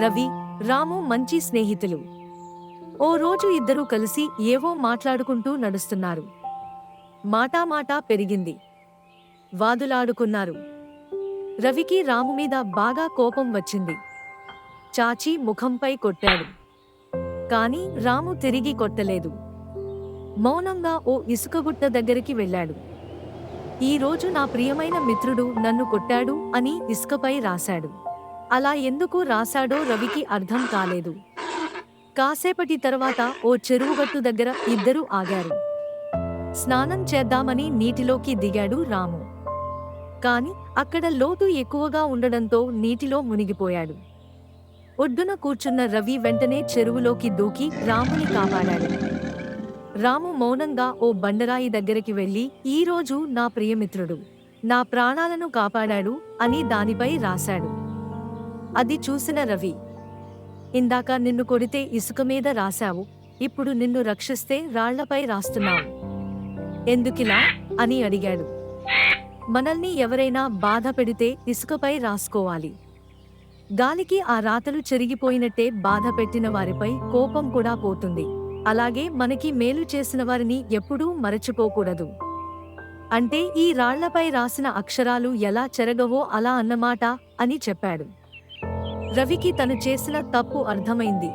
రవి రాము మంచి స్నేహితులు. ఓ రోజు ఇద్దరూ కలిసి ఏవో మాట్లాడుకుంటూ నడుస్తున్నారు. మాటామాటా పెరిగింది. వాదులాడుకున్నారు. రవికి రాము మీద బాగా కోపం వచ్చింది. చాచి ముఖంపై కొట్టాడు. కాని రాము తిరిగి కొట్టలేదు. మౌనంగా ఓ ఇసుకగుట్ట దగ్గరికి వెళ్ళాడు. ఈరోజు నా ప్రియమైన మిత్రుడు నన్ను కొట్టాడు అని ఇసుకపై రాశాడు. అలా ఎందుకు రాశాడో రవికి అర్థం కాలేదు. కాసేపటి తర్వాత ఓ చెరువుగట్టు దగ్గర ఇద్దరూ ఆగారు. స్నానం చేద్దామని నీటిలోకి దిగాడు రాము. కాని అక్కడ లోతు ఎక్కువగా ఉండడంతో నీటిలో మునిగిపోయాడు. ఒడ్డున కూర్చున్న రవి వెంటనే చెరువులోకి దూకి రాముని కాపాడాడు. రాము మౌనంగా ఓ బండరాయి దగ్గరికి వెళ్ళి ఈరోజు నా ప్రియమిత్రుడు నా ప్రాణాలను కాపాడాడు అని దానిపై రాశాడు. అది చూసిన రవి ఇందాక నిన్ను కొడితే ఇసుక మీద రాశావు ఇప్పుడు నిన్ను రక్షిస్తే రాళ్ళపై రాస్తున్నావు. ఎందుకిలా? అని అడిగాడు. మనల్ని ఎవరైనా బాధ పెడితే ఇసుకపై రాసుకోవాలి. గాలికి ఆ రాతలు చెరిగిపోయినట్టే బాధ పెట్టిన వారిపై కోపం కూడా పోతుంది. అలాగే మనకి మేలు చేసిన వారిని ఎప్పుడూ మరచిపోకూడదు. అంటే ఈ రాళ్ళపై రాసిన అక్షరాలు ఎలా చెరగవో అలా అన్నమాట అని చెప్పాడు. రవికి తను చేసిన తప్పు అర్థమైంది.